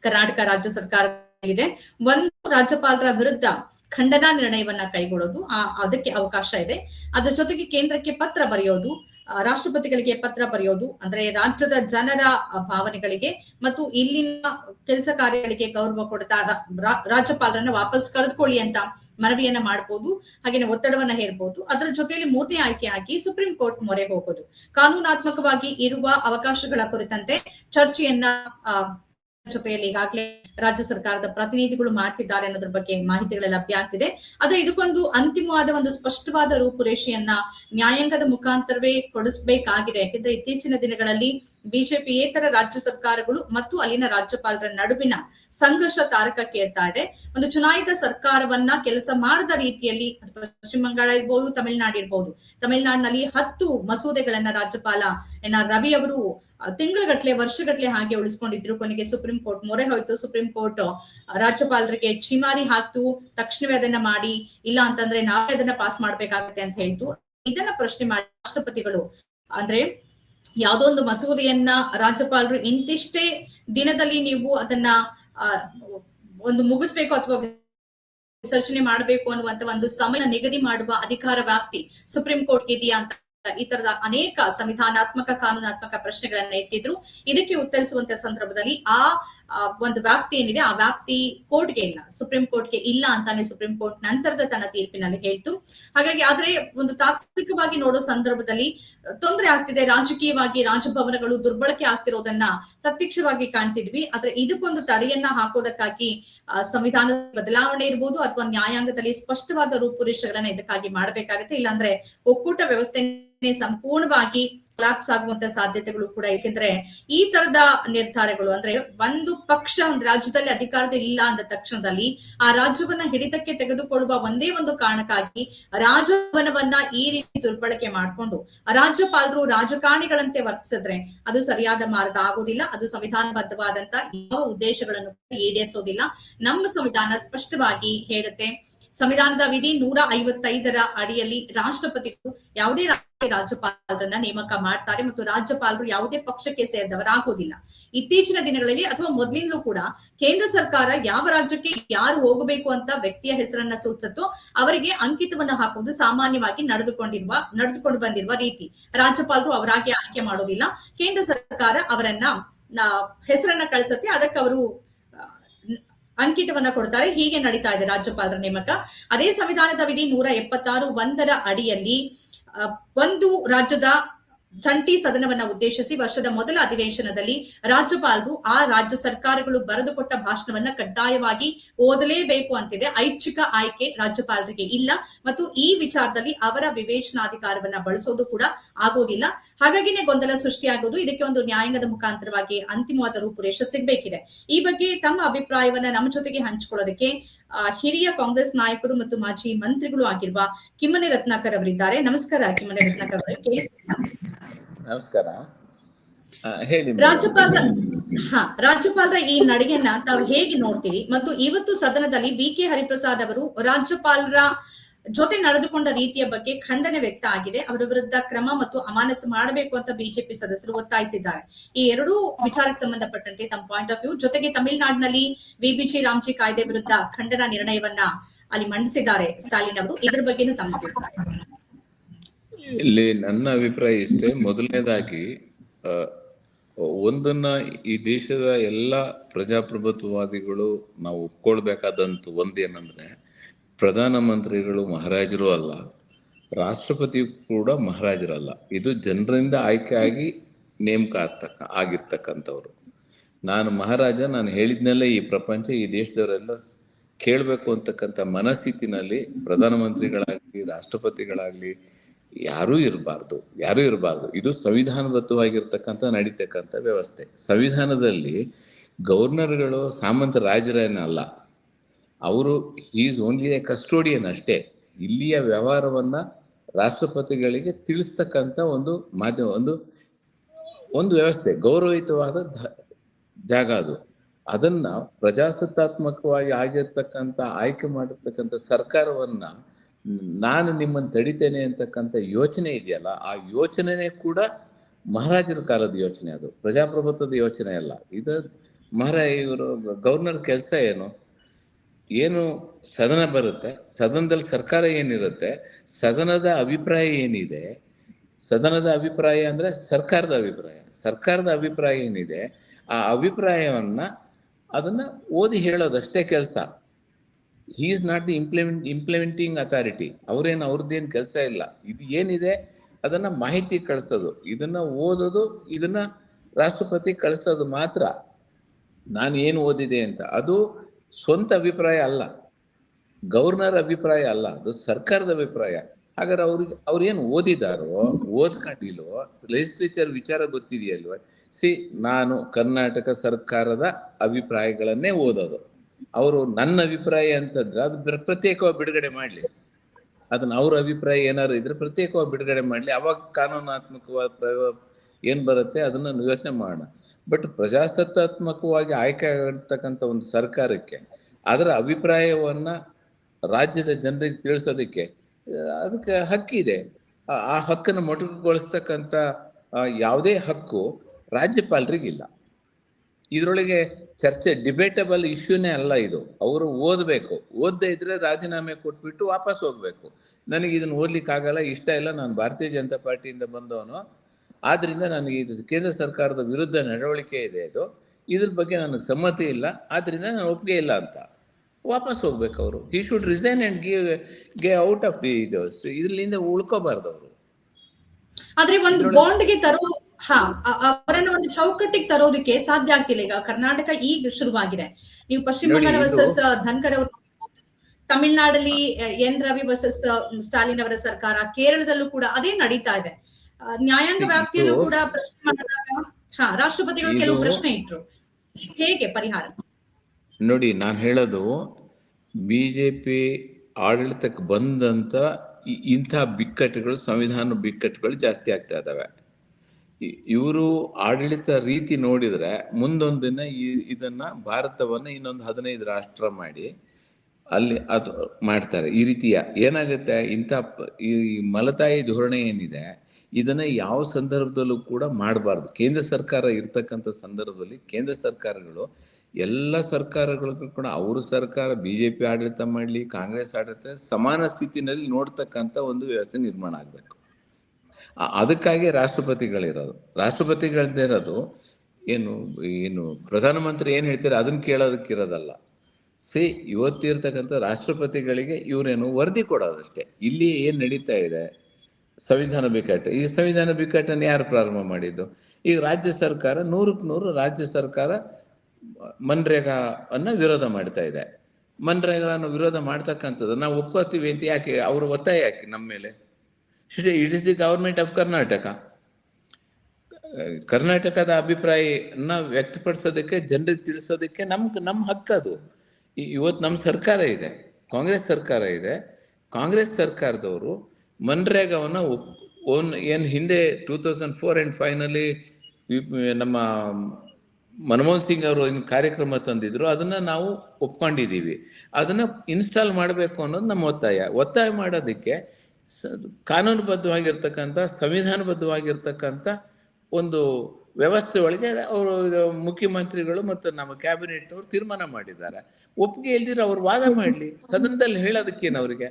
ಕರ್ನಾಟಕ ರಾಜ್ಯ ಸರ್ಕಾರ ಇದೆ ಒಂದು ರಾಜ್ಯಪಾಲರ ವಿರುದ್ಧ ಖಂಡನಾ ನಿರ್ಣಯವನ್ನ ಕೈಗೊಳ್ಳೋದು, ಆ, ಅದಕ್ಕೆ ಅವಕಾಶ ಇದೆ. ಅದ್ರ ಜೊತೆಗೆ ಕೇಂದ್ರಕ್ಕೆ ಪತ್ರ ಬರೆಯೋದು ರಾಷ್ಟ್ರಪತಿಗಳಿಗೆ ಪತ್ರ ಬರೆಯೋದು, ಅಂದ್ರೆ ರಾಜ್ಯದ ಜನರ ಭಾವನೆಗಳಿಗೆ ಮತ್ತು ಇಲ್ಲಿನ ಕೆಲಸ ಕಾರ್ಯಗಳಿಗೆ ಗೌರವ ಕೊಡ್ತಾ ರಾಜ್ಯಪಾಲರನ್ನ ವಾಪಸ್ ಕರೆದುಕೊಳ್ಳಿ ಅಂತ ಮನವಿಯನ್ನ ಮಾಡಬಹುದು ಹಾಗೇನೆ ಒತ್ತಡವನ್ನ ಹೇರ್ಬಹುದು ಅದರ ಜೊತೆಯಲ್ಲಿ ಮೂರನೇ ಆಯ್ಕೆಯಾಗಿ ಸುಪ್ರೀಂ ಕೋರ್ಟ್ ಮೊರೆ ಹೋಗೋದು. ಕಾನೂನಾತ್ಮಕವಾಗಿ ಇರುವ ಅವಕಾಶಗಳ ಕುರಿತಂತೆ ಚರ್ಚೆಯನ್ನ ಜೊತೆಯಲ್ಲಿ ಈಗಾಗಲೇ ರಾಜ್ಯ ಸರ್ಕಾರದ ಪ್ರತಿನಿಧಿಗಳು ಮಾಡ್ತಿದ್ದಾರೆ ಅನ್ನೋದ್ರ ಬಗ್ಗೆ ಮಾಹಿತಿಗಳು ಲಭ್ಯ ಆಗ್ತಿದೆ. ಆದ್ರೆ ಇದಕ್ಕೊಂದು ಅಂತಿಮವಾದ ಒಂದು ಸ್ಪಷ್ಟವಾದ ರೂಪುರೇಷೆಯನ್ನ ನ್ಯಾಯಾಂಗದ ಮುಖಾಂತರವೇ ಕೊಡಿಸಬೇಕಾಗಿದೆ. ಯಾಕೆಂದ್ರೆ ಇತ್ತೀಚಿನ ದಿನಗಳಲ್ಲಿ ಬಿಜೆಪಿ ಏತರ ರಾಜ್ಯ ಸರ್ಕಾರಗಳು ಮತ್ತು ಅಲ್ಲಿನ ರಾಜ್ಯಪಾಲರ ನಡುವಿನ ಸಂಘರ್ಷ ತಾರಕ ಕೇಳ್ತಾ ಇದೆ. ಒಂದು ಚುನಾಯಿತ ಸರ್ಕಾರವನ್ನ ಕೆಲಸ ಮಾಡದ ರೀತಿಯಲ್ಲಿ ಪಶ್ಚಿಮ ಬಂಗಾಳ ಇರ್ಬೋದು, ತಮಿಳುನಾಡು ಇರ್ಬೋದು. ತಮಿಳುನಾಡಿನಲ್ಲಿ ಹತ್ತು ಮಸೂದೆಗಳನ್ನ ರಾಜ್ಯಪಾಲ ಎನ್ ಆರ್ ರವಿ ಅವರು ತಿಂಗಳಗಟ್ಲೆ, ವರ್ಷಗಟ್ಲೆ ಹಾಗೆ ಉಳಿಸ್ಕೊಂಡಿದ್ರು. ಕೊನೆಗೆ ಸುಪ್ರೀಂ ಕೋರ್ಟ್, ಮೊರೆ ಹೋಯ್ತು ಸುಪ್ರೀಂ ಕೋರ್ಟ್. ರಾಜ್ಯಪಾಲರಿಗೆ ಛಿಮಾರಿ ಹಾಕ್ತು, ತಕ್ಷಣವೇ ಅದನ್ನ ಮಾಡಿ, ಇಲ್ಲ ಅಂತಂದ್ರೆ ನಾವೇ ಅದನ್ನ ಪಾಸ್ ಮಾಡ್ಬೇಕಾಗತ್ತೆ ಅಂತ ಹೇಳ್ತು. ಇದನ್ನ ಪ್ರಶ್ನೆ ಮಾಡಿ ರಾಷ್ಟ್ರಪತಿಗಳು. ಅಂದ್ರೆ ಯಾವ್ದೋ ಒಂದು ಮಸೂದೆಯನ್ನ ರಾಜ್ಯಪಾಲರು ಇಂತಿಷ್ಟೇ ದಿನದಲ್ಲಿ ನೀವು ಅದನ್ನ ಒಂದು ಮುಗಿಸ್ಬೇಕು ಅಥವಾ ವಿಸರ್ಜನೆ ಮಾಡಬೇಕು ಅನ್ನುವಂತ ಒಂದು ಸಮಯ ನಿಗದಿ ಮಾಡುವ ಅಧಿಕಾರ ವ್ಯಾಪ್ತಿ ಸುಪ್ರೀಂ ಕೋರ್ಟ್ ಇದೆಯಾ ಅಂತ ಈ ತರದ ಅನೇಕ ಸಂವಿಧಾನಾತ್ಮಕ, ಕಾನೂನಾತ್ಮಕ ಪ್ರಶ್ನೆಗಳನ್ನ ಎತ್ತಿದ್ರು. ಇದಕ್ಕೆ ಉತ್ತರಿಸುವಂತ ಸಂದರ್ಭದಲ್ಲಿ ಆ ಒಂದು ವ್ಯಾಪ್ತಿ ಏನಿದೆ, ಆ ವ್ಯಾಪ್ತಿ ಕೋರ್ಟ್ಗೆ ಇಲ್ಲ. ಸುಪ್ರೀಂ ಕೋರ್ಟ್ಗೆ ಇಲ್ಲ ಅಂತಾನೆ ಸುಪ್ರೀಂ ಕೋರ್ಟ್ ನಂತರದ ತನ್ನ ತೀರ್ಪಿನಲ್ಲಿ ಹೇಳ್ತು. ಹಾಗಾಗಿ ಆದ್ರೆ ಒಂದು ತಾತ್ವಿಕವಾಗಿ ನೋಡೋ ಸಂದರ್ಭದಲ್ಲಿ ತೊಂದರೆ ಆಗ್ತಿದೆ. ರಾಜಕೀಯವಾಗಿ ರಾಜಭವನಗಳು ದುರ್ಬಳಕೆ ಆಗ್ತಿರೋದನ್ನ ಪ್ರತ್ಯಕ್ಷವಾಗಿ ಕಾಣ್ತಿದ್ವಿ. ಆದ್ರೆ ಇದಕ್ಕೊಂದು ತಡೆಯನ್ನ ಹಾಕೋದಕ್ಕಾಗಿ ಸಂವಿಧಾನದ ಬದಲಾವಣೆ ಇರ್ಬೋದು ಅಥವಾ ನ್ಯಾಯಾಂಗದಲ್ಲಿ ಸ್ಪಷ್ಟವಾದ ರೂಪುರೇಷೆಗಳನ್ನ ಇದಕ್ಕಾಗಿ ಮಾಡಬೇಕಾಗುತ್ತೆ. ಇಲ್ಲಾಂದ್ರೆ ಒಕ್ಕೂಟ ವ್ಯವಸ್ಥೆ ಸಂಪೂರ್ಣವಾಗಿ ಕೊಲಾಪ್ಸ್ ಆಗುವಂತ ಸಾಧ್ಯತೆಗಳು ಕೂಡ ಏಕೆಂದ್ರೆ ಈ ತರದ ನಿರ್ಧಾರಗಳು ಅಂದ್ರೆ ಒಂದು ಪಕ್ಷ ಒಂದು ರಾಜ್ಯದಲ್ಲಿ ಅಧಿಕಾರದಲ್ಲಿ ಇಲ್ಲ ಅಂದ ತಕ್ಷಣದಲ್ಲಿ ಆ ರಾಜ್ಯವನ್ನ ಹಿಡಿತಕ್ಕೆ ತೆಗೆದುಕೊಳ್ಳುವ ಒಂದೇ ಒಂದು ಕಾರಣಕ್ಕಾಗಿ ರಾಜಭವನವನ್ನ ಈ ರೀತಿ ದುರ್ಬಳಕೆ ಮಾಡಿಕೊಂಡು ರಾಜ್ಯಪಾಲರು ರಾಜಕಾರಣಿಗಳಂತೆ ವರ್ತಿಸಿದ್ರೆ ಅದು ಸರಿಯಾದ ಮಾರ್ಗ ಆಗುವುದಿಲ್ಲ ಅದು ಸಂವಿಧಾನಬದ್ಧವಾದಂತ ಯಾವ ಉದ್ದೇಶಗಳನ್ನು ಈಡೇರಿಸೋದಿಲ್ಲ. ನಮ್ಮ ಸಂವಿಧಾನ ಸ್ಪಷ್ಟವಾಗಿ ಹೇಳುತ್ತೆ ಸಂವಿಧಾನದ ವಿಧಿ ನೂರ ಐವತ್ತೈದರ ಅಡಿಯಲ್ಲಿ ರಾಷ್ಟ್ರಪತಿಗಳು ಯಾವುದೇ ರಾಜ್ಯ ರಾಜ್ಯಪಾಲರನ್ನ ನೇಮಕ ಮಾಡ್ತಾರೆ ಮತ್ತು ರಾಜ್ಯಪಾಲರು ಯಾವುದೇ ಪಕ್ಷಕ್ಕೆ ಸೇರಿದವರಾಗುವುದಿಲ್ಲ ಇತ್ತೀಚಿನ ದಿನಗಳಲ್ಲಿ ಅಥವಾ ಮೊದಲಿಂದಲೂ ಕೂಡ ಕೇಂದ್ರ ಸರ್ಕಾರ ಯಾವ ರಾಜ್ಯಕ್ಕೆ ಯಾರು ಹೋಗಬೇಕು ಅಂತ ವ್ಯಕ್ತಿಯ ಹೆಸರನ್ನ ಸೂಚಿಸುತ್ತೋ ಅವರಿಗೆ ಅಂಕಿತವನ್ನ ಹಾಕುವುದು ಸಾಮಾನ್ಯವಾಗಿ ನಡೆದುಕೊಂಡಿರುವ, ನಡೆದುಕೊಂಡು ಬಂದಿರುವ ರೀತಿ ರಾಜ್ಯಪಾಲರು ಅವರಾಗಿ ಆಯ್ಕೆ ಮಾಡೋದಿಲ್ಲ. ಕೇಂದ್ರ ಸರ್ಕಾರ ಅವರನ್ನ ಹೆಸರನ್ನ ಕಳಿಸುತ್ತೆ. ಅದಕ್ಕೆ ಅವರು ಅಂಕಿತವನ್ನ ಕೊಡ್ತಾರೆ. ಹೀಗೆ ನಡೀತಾ ಇದೆ ರಾಜ್ಯಪಾಲರ ನೇಮಕ. ಅದೇ ಸಂವಿಧಾನದ ವಿಧಿ ನೂರ ಎಪ್ಪತ್ತಾರು ಒಂದರ ಅಡಿಯಲ್ಲಿ ಒಂದು ರಾಜ್ಯದ ಜಂಟಿ ಸದನವನ್ನ ಉದ್ದೇಶಿಸಿ ವರ್ಷದ ಮೊದಲ ಅಧಿವೇಶನದಲ್ಲಿ ರಾಜ್ಯಪಾಲರು ಆ ರಾಜ್ಯ ಸರ್ಕಾರಗಳು ಬರೆದುಕೊಟ್ಟ ಭಾಷಣವನ್ನ ಕಡ್ಡಾಯವಾಗಿ ಓದಲೇಬೇಕು ಅಂತಿದೆ. ಐಚ್ಛಿಕ ಆಯ್ಕೆ ರಾಜ್ಯಪಾಲರಿಗೆ ಇಲ್ಲ. ಮತ್ತು ಈ ವಿಚಾರದಲ್ಲಿ ಅವರ ವಿವೇಚನಾಧಿಕಾರವನ್ನ ಬಳಸೋದು ಕೂಡ ಆಗೋದಿಲ್ಲ. ಹಾಗಾಗಿನೇ ಗೊಂದಲ ಸೃಷ್ಟಿಯಾಗೋದು ಇದಕ್ಕೆ ಒಂದು ನ್ಯಾಯಾಂಗದ ಮುಖಾಂತರವಾಗಿ ಅಂತಿಮವಾದ ರೂಪುರೇಷೆ ಸಿಗ್ಬೇಕಿದೆ. ಈ ಬಗ್ಗೆ ತಮ್ಮ ಅಭಿಪ್ರಾಯವನ್ನ ನಮ್ಮ ಜೊತೆಗೆ ಹಂಚಿಕೊಳ್ಳೋದಕ್ಕೆ ಹಿರಿಯ ಕಾಂಗ್ರೆಸ್ ನಾಯಕರು ಮತ್ತು ಮಾಜಿ ಮಂತ್ರಿಗಳು ಆಗಿರುವ ಕಿಮ್ಮನೆ ರತ್ನಾಕರ್ ಅವರಿದ್ದಾರೆ. ನಮಸ್ಕಾರ ಕಿಮ್ಮನೆ ರತ್ನಾಕರ್ ಅವರಿಗೆ ಕೇಳಿಸ್ತಿದೆಯಾ? ನಮಸ್ಕಾರ. ರಾಜ್ಯಪಾಲ ಹಾ ರಾಜ್ಯಪಾಲರ ಈ ನಡೆಯನ್ನ ತಾವು ಹೇಗೆ ನೋಡ್ತೀರಿ? ಮತ್ತು ಇವತ್ತು ಸದನದಲ್ಲಿ ಬಿ ಕೆ ಹರಿಪ್ರಸಾದ್ ಅವರು ರಾಜ್ಯಪಾಲರ ಜೊತೆ ನಡೆದುಕೊಂಡ ರೀತಿಯ ಬಗ್ಗೆ ಖಂಡನೆ ವ್ಯಕ್ತ ಆಗಿದೆ. ಅವರ ವಿರುದ್ಧ ಕ್ರಮ ಮತ್ತು ಅಮಾನತು ಮಾಡಬೇಕು ಅಂತ ಬಿಜೆಪಿ ಸದಸ್ಯರು ಒತ್ತಾಯಿಸಿದ್ದಾರೆ. ಈ ಎರಡೂ ವಿಚಾರಕ್ಕೆ ಸಂಬಂಧಪಟ್ಟಂತೆ ತಮ್ಮ ಪಾಯಿಂಟ್ ಆಫ್ ವ್ಯೂ ಜೊತೆಗೆ ತಮಿಳುನಾಡಿನಲ್ಲಿ ವಿಬಿಜಿ ರಾಮ್ಜಿ ಕಾಯ್ದೆ ವಿರುದ್ಧ ಖಂಡನ ನಿರ್ಣಯವನ್ನ ಅಲ್ಲಿ ಮಂಡಿಸಿದ್ದಾರೆ ಸ್ಟಾಲಿನ್ ಅವರು. ಇದ್ರ ಬಗ್ಗೆನೂ ತಮ್ಮ ಇಲ್ಲಿ ನನ್ನ ಅಭಿಪ್ರಾಯ ಇಷ್ಟೇ. ಮೊದಲನೇದಾಗಿ ಒಂದನ್ನ ಈ ದೇಶದ ಎಲ್ಲ ಪ್ರಜಾಪ್ರಭುತ್ವವಾದಿಗಳು ನಾವು ಒಪ್ಕೊಳ್ಬೇಕಾದಂತ ಒಂದೇನಂದ್ರೆ ಪ್ರಧಾನಮಂತ್ರಿಗಳು ಮಹಾರಾಜರು ಅಲ್ಲ, ರಾಷ್ಟ್ರಪತಿ ಕೂಡ ಮಹಾರಾಜರಲ್ಲ. ಇದು ಜನರಿಂದ ಆಯ್ಕೆ ಆಗಿ ನೇಮಕ ಆಗ್ತಕ್ಕ ಆಗಿರ್ತಕ್ಕಂಥವ್ರು. ನಾನು ಮಹಾರಾಜ, ನಾನು ಹೇಳಿದ್ನಲ್ಲೇ ಈ ಪ್ರಪಂಚ, ಈ ದೇಶದವರೆಲ್ಲ ಕೇಳಬೇಕು ಅಂತಕ್ಕಂಥ ಮನಸ್ಥಿತಿನಲ್ಲಿ ಪ್ರಧಾನಮಂತ್ರಿಗಳಾಗಲಿ, ರಾಷ್ಟ್ರಪತಿಗಳಾಗಲಿ ಯಾರೂ ಇರಬಾರ್ದು ಯಾರೂ ಇರಬಾರ್ದು. ಇದು ಸಂವಿಧಾನಬದ್ಧವಾಗಿರ್ತಕ್ಕಂಥ, ನಡೀತಕ್ಕಂಥ ವ್ಯವಸ್ಥೆ. ಸಂವಿಧಾನದಲ್ಲಿ ಗವರ್ನರ್ಗಳು ಸಾಮಂತ ರಾಜರೇನಲ್ಲ ಅವರು ಈಸ್ ಓನ್ಲಿ ಎ ಕಸ್ಟೋಡಿಯನ್ ಅಷ್ಟೇ. ಇಲ್ಲಿಯ ವ್ಯವಹಾರವನ್ನ ರಾಷ್ಟ್ರಪತಿಗಳಿಗೆ ತಿಳಿಸ್ತಕ್ಕಂಥ ಒಂದು ಮಾಧ್ಯಮ ಒಂದು ಒಂದು ವ್ಯವಸ್ಥೆ, ಗೌರವಯುತವಾದ ಜಾಗ ಅದು. ಅದನ್ನ ಪ್ರಜಾಸತ್ತಾತ್ಮಕವಾಗಿ ಆಗಿರ್ತಕ್ಕಂಥ, ಆಯ್ಕೆ ಮಾಡಿರ್ತಕ್ಕಂಥ ಸರ್ಕಾರವನ್ನ ನಾನು ನಿಮ್ಮನ್ನು ತಡಿತೇನೆ ಅಂತಕ್ಕಂಥ ಯೋಚನೆ ಇದೆಯಲ್ಲ, ಆ ಯೋಚನೆನೇ ಕೂಡ ಮಹಾರಾಜರ ಕಾಲದ ಯೋಚನೆ ಅದು, ಪ್ರಜಾಪ್ರಭುತ್ವದ ಯೋಚನೆ ಅಲ್ಲ. ಇದು ಮಹಾರಾಜ ಇವರು ಗವರ್ನರ್ ಕೆಲಸ ಏನು? ಏನು ಸದನ ಬರುತ್ತೆ, ಸದನದಲ್ಲಿ ಸರ್ಕಾರ ಏನಿರುತ್ತೆ, ಸದನದ ಅಭಿಪ್ರಾಯ ಏನಿದೆ, ಸದನದ ಅಭಿಪ್ರಾಯ ಅಂದ್ರೆ ಸರ್ಕಾರದ ಅಭಿಪ್ರಾಯ ಸರ್ಕಾರದ ಅಭಿಪ್ರಾಯ ಏನಿದೆ, ಆ ಅಭಿಪ್ರಾಯವನ್ನ ಅದನ್ನ ಓದಿ ಹೇಳೋದಷ್ಟೇ ಕೆಲಸ. He is not the implement implementing authority ಅವ್ರೇನು, ಅವ್ರದ್ದೇನು ಕೆಲಸ ಇಲ್ಲ. ಇದು ಏನಿದೆ, ಅದನ್ನ ಮಾಹಿತಿ ಕಳಿಸೋದು. ಇದನ್ನ ಓದೋದು, ಇದನ್ನ ರಾಷ್ಟ್ರಪತಿ ಕಳಿಸೋದು ಮಾತ್ರ. ನಾನು ಏನು ಓದಿದೆ ಅಂತ. ಅದು ಸ್ವಂತ ಅಭಿಪ್ರಾಯ ಅಲ್ಲ. ಗವರ್ನರ್ ಅಭಿಪ್ರಾಯ ಅಲ್ಲ. ಅದು ಸರ್ಕಾರದ ಅಭಿಪ್ರಾಯ. ಹಾಗಾದ್ರೆ ಅವ್ರಿಗೆ, ಅವ್ರು ಏನು ಓದಿದಾರೋ, ಓದ್ಕೊಂಡಿಲ್ವೋ ಲೆಜಿಸ್ಲೇಚರ್ ವಿಚಾರ ಗೊತ್ತಿದೆಯಲ್ವ ಸಿ, ನಾನು ಕರ್ನಾಟಕ ಸರ್ಕಾರದ ಅಭಿಪ್ರಾಯಗಳನ್ನೇ ಓದೋದು. ಅವರು ನನ್ನ ಅಭಿಪ್ರಾಯ ಅಂತಂದ್ರೆ ಅದು ಪ್ರ- ಪ್ರತ್ಯೇಕವಾಗಿ ಬಿಡುಗಡೆ ಮಾಡಲಿ. ಅದನ್ನ ಅವ್ರ ಅಭಿಪ್ರಾಯ ಏನಾದ್ರು ಇದ್ರೆ ಪ್ರತ್ಯೇಕವಾಗಿ ಬಿಡುಗಡೆ ಮಾಡಲಿ. ಅವಾಗ ಕಾನೂನಾತ್ಮಕವಾದ ಪ್ರಯೋಗ ಏನು ಬರುತ್ತೆ, ಅದನ್ನ ಯೋಚನೆ ಮಾಡೋಣ. ಬಟ್ ಪ್ರಜಾಸತ್ತಾತ್ಮಕವಾಗಿ ಆಯ್ಕೆ ಆಗಿರ್ತಕ್ಕಂಥ ಒಂದು ಸರ್ಕಾರಕ್ಕೆ, ಅದರ ಅಭಿಪ್ರಾಯವನ್ನ ರಾಜ್ಯದ ಜನರಿಗೆ ತಿಳಿಸೋದಕ್ಕೆ, ಅದಕ್ಕೆ ಹಕ್ಕಿದೆ ಆ- ಹಕ್ಕನ್ನು ಮೊಟಕುಗೊಳಿಸ್ತಕ್ಕಂಥ ಯಾವುದೇ ಹಕ್ಕು ರಾಜ್ಯಪಾಲರಿಗಿಲ್ಲ. ಇದರೊಳಗೆ ಚರ್ಚೆ ಡಿಬೇಟಬಲ್ ಇಶ್ಯೂನೇ ಅಲ್ಲ ಇದು. ಅವರು ಓದಬೇಕು. ಓದದೇ ಇದ್ರೆ ರಾಜೀನಾಮೆ ಕೊಟ್ಬಿಟ್ಟು ವಾಪಸ್ ಹೋಗ್ಬೇಕು. ನನಗೆ ಇದನ್ನ ಓದ್ಲಿಕ್ಕೆ ಆಗಲ್ಲ ಇಷ್ಟ ಇಲ್ಲ, ನಾನು ಭಾರತೀಯ ಜನತಾ ಪಾರ್ಟಿಯಿಂದ ಬಂದವನು. ಆದ್ರಿಂದ ನನಗೆ ಇದು ಕೇಂದ್ರ ಸರ್ಕಾರದ ವಿರುದ್ಧ ನಡವಳಿಕೆ ಇದೆ ಅದು. ಇದ್ರ ಬಗ್ಗೆ ನನಗೆ ಸಮ್ಮತಿ ಇಲ್ಲ. ಆದ್ದರಿಂದ ನಾನು ಒಪ್ಪಿಗೆ ಇಲ್ಲ ಅಂತ. ವಾಪಸ್ ಹೋಗ್ಬೇಕು ಅವರು. ಹಿ ಶುಡ್ ರಿಸೈನ್ ಅಂಡ್ ಗಿವ್ಗೆ ಔಟ್ ಆಫ್ ದಿ ಇದು ಇದರಿಂದ ಉಳ್ಕೋಬಾರ್ದು ಅವರು ಆದ್ರೆ ಒಂದು ಬಾಂಡ್ಗೆ ತರೋ ಹಾ ಅವರನ್ನ ಒಂದು ಚೌಕಟ್ಟಿಗೆ ತರೋದಕ್ಕೆ ಸಾಧ್ಯ ಆಗ್ತಿಲ್ಲ. ಈಗ ಕರ್ನಾಟಕ ಈಗ ಶುರುವಾಗಿದೆ. ನೀವು ಪಶ್ಚಿಮ ಬಂಗಾಳ ವರ್ಸಸ್ ಧನ್ಕರ್ ಅವರು ತಮಿಳ್ನಾಡಲ್ಲಿ ಎನ್ ರವಿ ವರ್ಸಸ್ ಸ್ಟಾಲಿನ್ ಅವರ ಸರ್ಕಾರ ಕೇರಳದಲ್ಲೂ ಕೂಡ ಅದೇ ನಡೀತಾ ಇದೆ. ನ್ಯಾಯಾಂಗ ವ್ಯಾಪ್ತಿಯಲ್ಲೂ ಕೂಡ ಪ್ರಶ್ನೆ ಮಾಡಿದಾಗ ಹಾ ರಾಷ್ಟ್ರಪತಿಗಳು ಕೆಲವು ಪ್ರಶ್ನೆ ಇಟ್ರು ಹೇಗೆ ಪರಿಹಾರ? ನೋಡಿ ನಾನು ಹೇಳೋದು ಬಿಜೆಪಿ ಆಡಳಿತಕ್ಕೆ ಬಂದಂತ ಇಂಥ ಬಿಕ್ಕಟ್ಟುಗಳು ಸಂವಿಧಾನ ಬಿಕ್ಕಟ್ಟುಗಳು ಜಾಸ್ತಿ ಆಗ್ತಾ ಇದಾವೆ ಇವರು ಆಡಳಿತ ರೀತಿ ನೋಡಿದ್ರೆ ಮುಂದೊಂದು ದಿನ ಈ- ಇದನ್ನ ಭಾರತವನ್ನ ಇನ್ನೊಂದು ಹದಿನೈದು ರಾಷ್ಟ್ರ ಮಾಡಿ ಅಲ್ಲಿ ಅದು ಮಾಡ್ತಾರೆ. ಈ ರೀತಿಯ ಏನಾಗುತ್ತೆ ಇಂಥ ಈ ಮಲತಾಯಿ ಧೋರಣೆ ಏನಿದೆ ಇದನ್ನ ಯಾವ ಸಂದರ್ಭದಲ್ಲೂ ಕೂಡ ಮಾಡಬಾರ್ದು. ಕೇಂದ್ರ ಸರ್ಕಾರ ಇರ್ತಕ್ಕಂಥ ಸಂದರ್ಭದಲ್ಲಿ ಕೇಂದ್ರ ಸರ್ಕಾರಗಳು ಎಲ್ಲ ಸರ್ಕಾರಗಳು ಕೂಡ ಅವ್ರ ಸರ್ಕಾರ ಬಿ ಜೆ ಪಿ ಆಡಳಿತ ಮಾಡಲಿ, ಕಾಂಗ್ರೆಸ್ ಆಡಳಿತ ಸಮಾನ ಸ್ಥಿತಿನಲ್ಲಿ ನೋಡ್ತಕ್ಕಂಥ ಒಂದು ವ್ಯವಸ್ಥೆ ನಿರ್ಮಾಣ ಆಗಬೇಕು. ಅದಕ್ಕಾಗಿ ರಾಷ್ಟ್ರಪತಿಗಳಿರೋದು. ರಾಷ್ಟ್ರಪತಿಗಳದ್ದಿರೋದು ಏನು ಏನು ಪ್ರಧಾನಮಂತ್ರಿ ಏನು ಹೇಳ್ತಾರೆ ಅದನ್ನ ಕೇಳೋದಕ್ಕಿರೋದಲ್ಲ. ಸಿ, ಇವತ್ತಿರ್ತಕ್ಕಂಥ ರಾಷ್ಟ್ರಪತಿಗಳಿಗೆ ಇವರೇನು ವರದಿ ಕೊಡೋದಷ್ಟೇ. ಇಲ್ಲಿ ಏನು ನಡೀತಾ ಇದೆ? ಸಂವಿಧಾನ ಬಿಕ್ಕಟ್ಟು. ಈ ಸಂವಿಧಾನ ಬಿಕ್ಕಟ್ಟನ್ನು ಯಾರು ಪ್ರಾರಂಭ ಮಾಡಿದ್ದು? ಈಗ ರಾಜ್ಯ ಸರ್ಕಾರ, ನೂರಕ್ಕೆ ನೂರು ರಾಜ್ಯ ಸರ್ಕಾರ ಮನ್ರೇಗಾ ಅನ್ನ ವಿರೋಧ ಮಾಡ್ತಾ ಇದೆ. ಮನ್ರೇಗಾವನ್ನು ವಿರೋಧ ಮಾಡ್ತಕ್ಕಂಥದ್ದು ನಾವು ಒಪ್ಕೋತೀವಿ ಅಂತ ಯಾಕೆ? ಅವರು ಒತ್ತಾಯ ಯಾಕೆ ನಮ್ಮ ಮೇಲೆ? It is the government of Karnataka ಕರ್ನಾಟಕದ ಅಭಿಪ್ರಾಯನ ವ್ಯಕ್ತಪಡಿಸೋದಕ್ಕೆ, ಜನರಿಗೆ ತಿಳಿಸೋದಕ್ಕೆ ನಮ್ಗೆ ನಮ್ಮ ಹಕ್ಕದು ಇವತ್ತು ನಮ್ಮ ಸರ್ಕಾರ ಇದೆ. ಕಾಂಗ್ರೆಸ್ ಸರ್ಕಾರ ಇದೆ. ಕಾಂಗ್ರೆಸ್ ಸರ್ಕಾರದವರು ಮನ್ರೇಗಾವನ್ನ ಓನ್ ಏನು ಹಿಂದೆ ಟೂ ತೌಸಂಡ್ ಫೋರ್ ಆ್ಯಂಡ್ ಫೈವ್ನಲ್ಲಿ ನಮ್ಮ ಮನಮೋಹನ್ ಸಿಂಗ್ ಅವರು ಏನು ಕಾರ್ಯಕ್ರಮ ತಂದಿದ್ರು, ಅದನ್ನ ನಾವು ಒಪ್ಕೊಂಡಿದ್ದೀವಿ ಅದನ್ನ ಇನ್ಸ್ಟಾಲ್ ಮಾಡಬೇಕು ಅನ್ನೋದು ನಮ್ಮ ಒತ್ತಾಯ. ಒತ್ತಾಯ ಮಾಡೋದಕ್ಕೆ ಕಾನೂನುಬದ್ಧವಾಗಿರ್ತಕ್ಕಂಥ, ಸಂವಿಧಾನಬದ್ಧವಾಗಿರ್ತಕ್ಕಂಥ ಒಂದು ವ್ಯವಸ್ಥೆ ಒಳಗೆ ಅವರು ಮುಖ್ಯಮಂತ್ರಿಗಳು ಮತ್ತು ನಮ್ಮ ಕ್ಯಾಬಿನೆಟ್ ಅವರು ತೀರ್ಮಾನ ಮಾಡಿದ್ದಾರೆ. ಒಪ್ಪಿಗೆ ಇಲ್ದಿರ ಅವ್ರು ವಾದ ಮಾಡಲಿ. ಸದನದಲ್ಲಿ ಹೇಳೋದಕ್ಕೇನು ಅವರಿಗೆ?